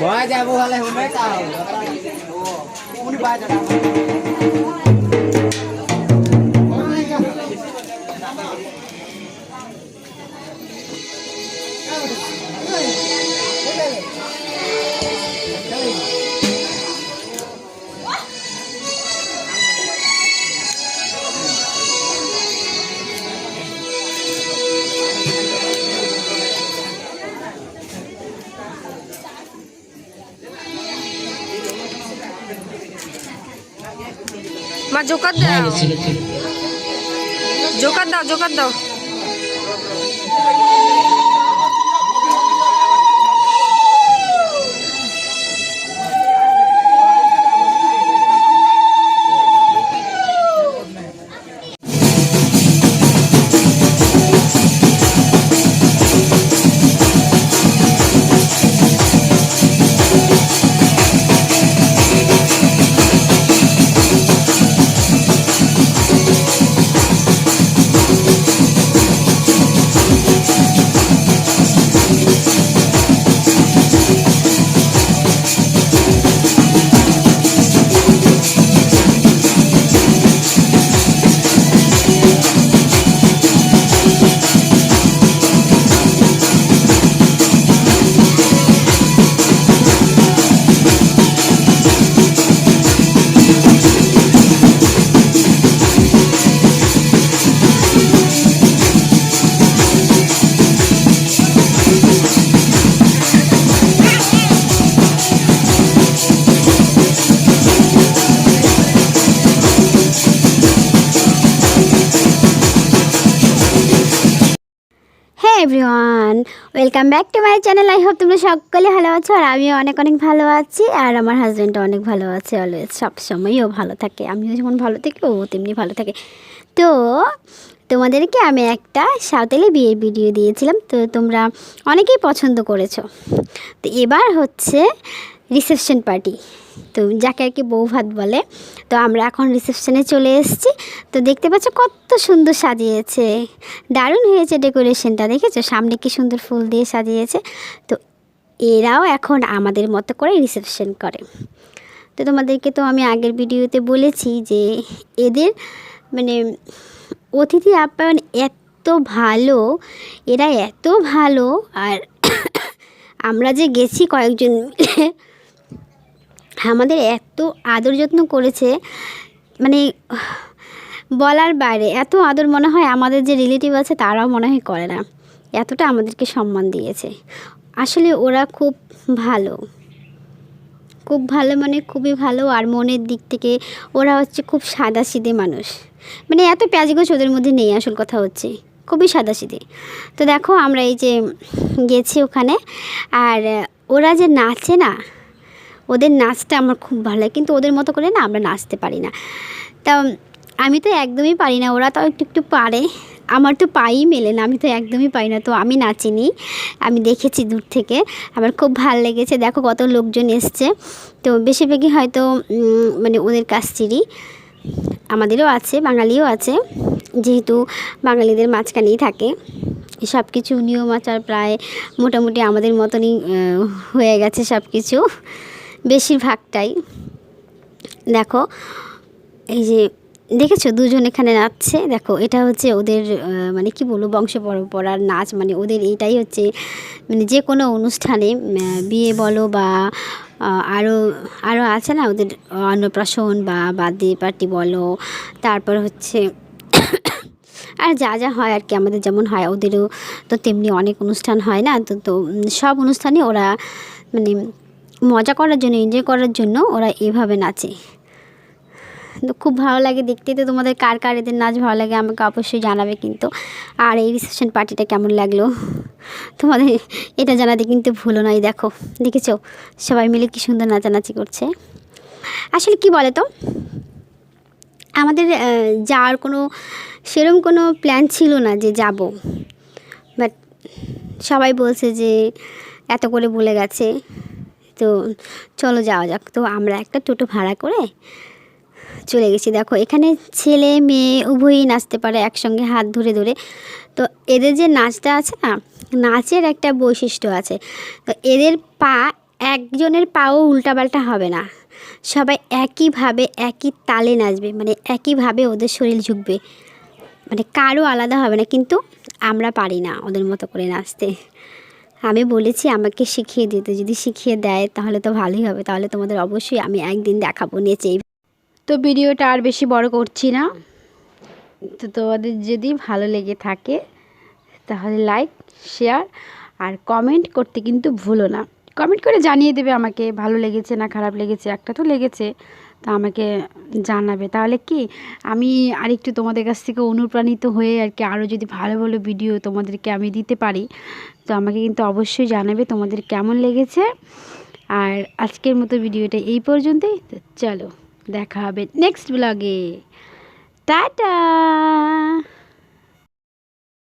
Bawa aja bu oleh Humet tahu. Ini baca. মা joker দাও। Joker দাও joker দাও। Everyone welcome back to my channel I hope তোমরা সকলে ভালো আছো আর আমিও অনেক অনেক ভালো আছি আর আমার হাজব্যান্ডও অনেক ভালো আছে অলওয়েজ সবসময়ও ভালো থাকে। আমিও যেমন ভালো থাকি, ও তেমনি ভালো থাকে। তো তোমাদেরকে আমি একটা সাঁওতালি বিয়ের ভিডিও দিয়েছিলাম। তো তোমরা অনেকেই পছন্দ করেছ। তো এবার হচ্ছে রিসেপশন পার্টি তো যাকে আর কি বউ ভাত বলে, তো আমরা এখন রিসেপশনে চলে এসেছি। তো দেখতে পাচ্ছ কত সুন্দর সাজিয়েছে। দারুণ হয়েছে ডেকোরেশনটা দেখেছ? সামনে কি সুন্দর ফুল দিয়ে সাজিয়েছে। তো এরাও এখন আমাদের মতো করে রিসেপশন করে। তো তোমাদেরকে তো আমি আগের ভিডিওতে বলেছি যে এদের মানে অতিথি আপ্যায়ন এত ভালো, এরা এত ভালো, আর আমরা যে গেছি কয়েকজন মিলে আমাদের এত আদর যত্ন করেছে মানে বলার বাইরে, এত আদর মনে হয় আমাদের যে রিলেটিভ আছে তারাও মনে হয় করে না। এতটা আমাদেরকে সম্মান দিয়েছে। আসলে ওরা খুব ভালো। খুব ভালো মানে খুবই ভালো আর মনের দিক থেকে ওরা হচ্ছে খুব সাদা সিধে মানুষ। মানে এত প্যাজগোছ ওদের মধ্যে নেই আসল কথা হচ্ছে। খুবই সাদা সিধে তো দেখো আমরা এই যে গেছি ওখানে, আর ওরা যে নাচে না ওদের নাচটা আমার খুব ভালো লাগে। কিন্তু ওদের মতো করে না আমরা নাচতে পারি না। তা আমি তো একদমই পারি না, ওরা তো একটু একটু পারে। আমার তো পাই মেলে না, আমি তো একদমই পাই না। তো আমি নাচিনি, আমি দেখেছি দূর থেকে। আমার খুব ভালো লেগেছে। দেখো কত লোকজন এসছে। তো বেশিরভাগই হয়তো মানে ওদের কাছটিরই আমাদেরও আছে, বাঙালিও আছে। যেহেতু বাঙালিদের মাঝখানেই থাকে। সব কিছু নিয়ম আচার প্রায় মোটামুটি আমাদের মতনই হয়ে গেছে সব কিছু। বেশিরভাগটাই। দেখো, এই যে দেখেছ দুজন এখানে নাচছে? দেখো, এটা হচ্ছে ওদের মানে কি বলব, বংশ পরম্পরার নাচ। মানে ওদের এইটাই হচ্ছে মানে যে কোনো অনুষ্ঠানে বিয়ে বলো বা আরও আরও আছে না ওদের অন্নপ্রাশন বা বার্থডে পার্টি বলো, তারপর হচ্ছে আর যা যা হয় আর কি, আমাদের যেমন হয়, ওদেরও তো তেমনি অনেক অনুষ্ঠান হয় না? তো তো সব অনুষ্ঠানে ওরা মানে মজা করার জন্য এনজয় করার জন্য ওরা এভাবে নাচে। তো খুব ভালো লাগে দেখতে। তো তোমাদের কার কার এদের নাচ ভালো লাগে আমাকে অবশ্যই জানাবে কিন্তু। আর এই রিসেপশন পার্টিটা কেমন লাগল? তোমাদের এটা জানাতে কিন্তু ভুলো নাই দেখো, দেখেছ? সবাই মিলে কি সুন্দর নাচানাচি করছে। আসলে কি বলে তো আমাদের যাওয়ার কোনো সেরকম কোনো প্ল্যান ছিল না যে যাব। বাট সবাই বলছে যে, এত করে বলে গেছে। তো চলো যাওয়া যাক। তো আমরা একটা টোটো ভাড়া করে চলে গেছি। দেখো, এখানে ছেলে, মেয়ে উভয়ই নাচতে পারে একসঙ্গে হাত ধরে ধরে। তো এদের যে নাচটা আছে না, নাচের একটা বৈশিষ্ট্য আছে। তো এদের পা, একজনের পাও উল্টাপাল্টা হবে না। সবাই একইভাবে একই তালে নাচবে মানে একইভাবে ওদের শরীর ঝুঁকবে। মানে কারও আলাদা হবে না, কিন্তু আমরা পারি না ওদের মতো করে নাচতে। আমি বলেছি আমাকে শিখিয়ে দিতে। যদি শিখিয়ে দেয় তাহলে তো ভালোই হবে। তাহলে তোমাদের অবশ্যই আমি একদিন দেখাবো নেচে তো ভিডিওটা আর বেশি বড় করছি না। তো তোমাদের যদি ভালো লেগে থাকে, তাহলে লাইক শেয়ার আর কমেন্ট করতে কিন্তু ভুলো না। কমেন্ট করে জানিয়ে দেবে আমাকে, ভালো লেগেছে না খারাপ লেগেছে? একটা তো লেগেছে। তা আমাকে জানাবে। তাহলে কি, আমি আরেকটু তোমাদের কাছ থেকে অনুপ্রাণিত হয়ে আর কি আরও যদি ভালো ভালো ভিডিও তোমাদেরকে আমি দিতে পারি, তো আমাকে কিন্তু অবশ্যই জানাবে তোমাদের কেমন লেগেছে। আর আজকের মতো ভিডিওটা এই পর্যন্তই। তো চলো, দেখা হবে নেক্সট ব্লগে টাটা!